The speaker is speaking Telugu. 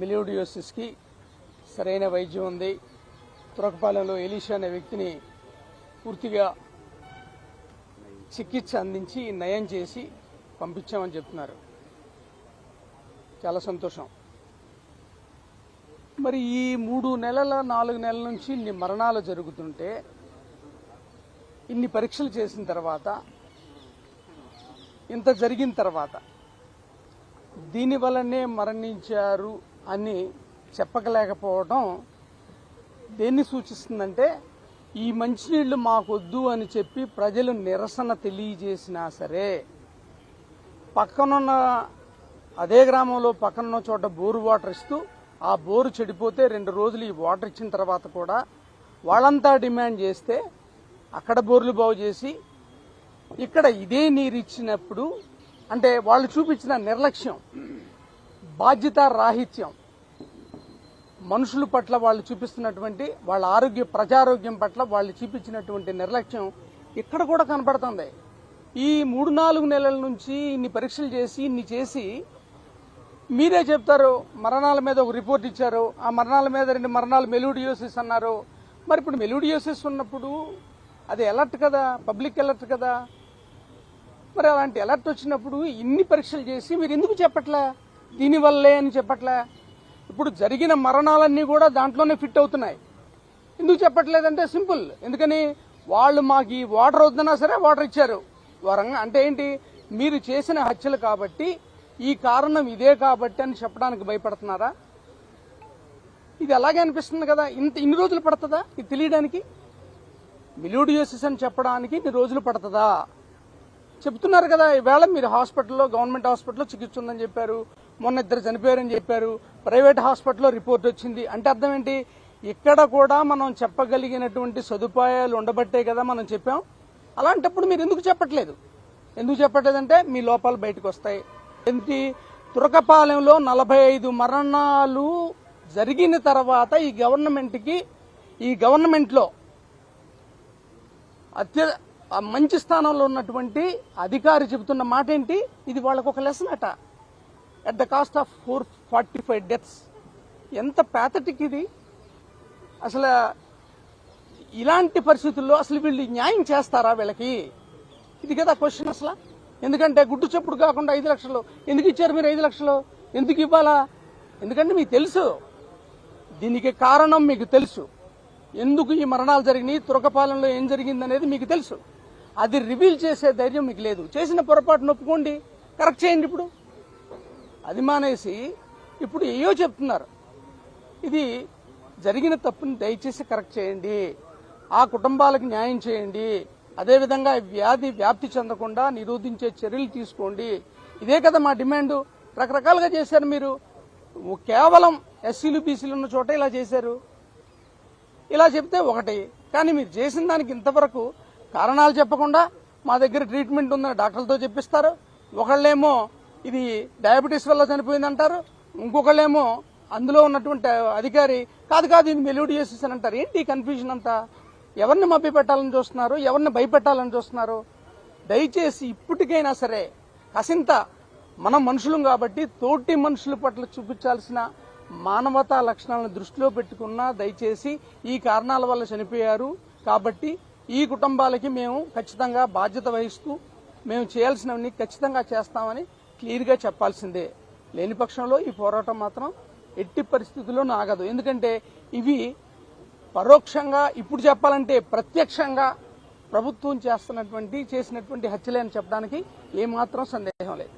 మిలియోడియోసిస్కి సరైన వైద్యం ఉంది. తురకపాలెంలో ఎలీషా అనే వ్యక్తిని పూర్తిగా చికిత్స అందించి నయం చేసి పంపించామని చెప్తున్నారు. చాలా సంతోషం. మరి ఈ మూడు నెలల నాలుగు నెలల నుంచి ఇన్ని మరణాలు జరుగుతుంటే ఇన్ని పరీక్షలు చేసిన తర్వాత ఇంత జరిగిన తర్వాత దీనివల్లనే మరణించారు అని చెప్పకలేకపోవడం దేన్ని సూచిస్తుందంటే ఈ మంచినీళ్ళు మాకొద్దు అని చెప్పి ప్రజలు నిరసన తెలియజేసినా సరే పక్కనున్న అదే గ్రామంలో పక్కనున్న చోట బోరు వాటర్ ఇస్తూ ఆ బోరు చెడిపోతే రెండు రోజులు ఈ వాటర్ ఇచ్చిన తర్వాత కూడా వాళ్ళంతా డిమాండ్ చేస్తే అక్కడ బోర్లు బాగు చేసి ఇక్కడ ఇదే నీరు ఇచ్చినప్పుడు అంటే వాళ్ళు చూపించిన నిర్లక్ష్యం బాధ్యత రాహిత్యం. మనుషుల పట్ల వాళ్ళు చూపిస్తున్నటువంటి వాళ్ళ ఆరోగ్య ప్రజారోగ్యం పట్ల వాళ్ళు చూపించినటువంటి నిర్లక్ష్యం ఇక్కడ కూడా కనపడుతుంది. ఈ మూడు నాలుగు నెలల నుంచి ఇన్ని పరీక్షలు చేసి ఇన్ని చేసి మీరే చెప్తారు మరణాల మీద ఒక రిపోర్ట్ ఇచ్చారు ఆ మరణాల మీద రెండు మరణాలు మెలూడియోసిస్ అన్నారు. మరి ఇప్పుడు మెలూడియోసిస్ ఉన్నప్పుడు అది అలర్ట్ కదా పబ్లిక్ అలర్ట్ కదా. మరి అలాంటి అలర్ట్ వచ్చినప్పుడు ఇన్ని పరీక్షలు చేసి మీరు ఎందుకు చెప్పట్లే? దీనివల్లే అని చెప్పట్లే. ఇప్పుడు జరిగిన మరణాలన్నీ కూడా దాంట్లోనే ఫిట్ అవుతున్నాయి. ఎందుకు చెప్పట్లేదంటే సింపుల్. ఎందుకని? వాళ్ళు మాకు ఈ వాటర్ వద్దన్నా సరే వాటర్ ఇచ్చారు. వరంగా అంటే ఏంటి? మీరు చేసిన హత్యలు కాబట్టి ఈ కారణం ఇదే కాబట్టి అని చెప్పడానికి భయపడుతున్నారా? ఇది అలాగే అనిపిస్తుంది కదా. ఇంత ఇన్ని రోజులు పడుతుందా? ఇది తెలియడానికి? మిలియోడియోసిస్ అని చెప్పడానికి ఇన్ని రోజులు పడుతుందా? చెప్తున్నారు కదా ఈవేళ మీరు హాస్పిటల్లో గవర్నమెంట్ హాస్పిటల్లో చికిత్స ఉందని చెప్పారు. మొన్న ఇద్దరు చనిపోయారని చెప్పారు. ప్రైవేట్ హాస్పిటల్లో రిపోర్ట్ వచ్చింది. అంటే అర్థం ఏంటి? ఇక్కడ కూడా మనం చెప్పగలిగినటువంటి సదుపాయాలు ఉండబట్టే కదా మనం చెప్పాం. అలాంటప్పుడు మీరు ఎందుకు చెప్పట్లేదు? ఎందుకు చెప్పట్లేదంటే మీ లోపాలు బయటకు వస్తాయి. ఏంటి? తురకపాలెంలో నలభై ఐదు మరణాలు జరిగిన తర్వాత ఈ గవర్నమెంట్కి ఈ గవర్నమెంట్లో అత్య మంచి స్థానంలో ఉన్నటువంటి అధికారి చెబుతున్న మాట ఏంటి ఇది వాళ్ళకు ఒక లెసన్ అట. At the cost of four forty five deaths ఎంత ప్యాథటిక్ ఇది. అసలు ఇలాంటి పరిస్థితుల్లో అసలు వీళ్ళు న్యాయం చేస్తారా వీళ్ళకి? ఇది కదా క్వశ్చన్ అసలు. ఎందుకంటే గుడ్డు చప్పుడు కాకుండా ఐదు లక్షలు. ఎందుకు ఇచ్చారు మీరు ఐదు లక్షలు? ఎందుకు ఇవ్వాలా? ఎందుకంటే మీకు తెలుసు. దీనికి కారణం మీకు తెలుసు. ఎందుకు ఈ మరణాలు జరిగినాయి? తురకపాలెంలో ఏం జరిగింది అనేది మీకు తెలుసు. అది రివీల్ చేసే ధైర్యం మీకు లేదు. చేసిన పొరపాటు ఒప్పుకోండి కరెక్ట్ చేయండి ఇప్పుడు. అది మానేసి ఇప్పుడు ఏయో చెప్తున్నారు. ఇది జరిగిన తప్పుని దయచేసి కరెక్ట్ చేయండి. ఆ కుటుంబాలకు న్యాయం చేయండి. అదేవిధంగా వ్యాధి వ్యాప్తి చెందకుండా నిరోధించే చర్యలు తీసుకోండి. ఇదే కదా మా డిమాండ్. రకరకాలుగా చేశారు మీరు. కేవలం ఎస్సీలు బీసీలు ఉన్న చోట ఇలా చేశారు. ఇలా చెప్తే ఒకటి. కానీ మీరు చేసిన దానికి ఇంతవరకు కారణాలు చెప్పకుండా మా దగ్గర ట్రీట్మెంట్ ఉందని డాక్టర్లతో చెప్పిస్తారు. ఒకళ్ళేమో ఇది డయాబెటీస్ వల్ల చనిపోయింది అంటారు ఇంకొకళ్ళేమో అందులో ఉన్నటువంటి అధికారి కాదు కాదు ఇది మెల్యూడ్ అని అంటారు. ఏంటి కన్ఫ్యూజన్ అంతా? ఎవరిని మభ్య పెట్టాలని చూస్తున్నారు? ఎవరిని భయపెట్టాలని చూస్తున్నారు? దయచేసి ఇప్పటికైనా సరే కసింత మనం మనుషులం కాబట్టి తోటి మనుషుల పట్ల చూపించాల్సిన మానవతా లక్షణాలను దృష్టిలో పెట్టుకున్న దయచేసి ఈ కారణాల వల్ల చనిపోయారు కాబట్టి ఈ కుటుంబాలకి మేము ఖచ్చితంగా బాధ్యత వహిస్తూ మేము చేయాల్సినవన్నీ ఖచ్చితంగా చేస్తామని క్లియర్గా చెప్పాల్సిందే. లేని పక్షంలో ఈ పోరాటం మాత్రం ఎట్టి పరిస్థితుల్లో ఆగదు. ఎందుకంటే ఇవి పరోక్షంగా ఇప్పుడు చెప్పాలంటే ప్రత్యక్షంగా ప్రభుత్వం చేస్తున్నటువంటి చేసినటువంటి హత్యలే అని చెప్పడానికి ఏమాత్రం సందేహం లేదు.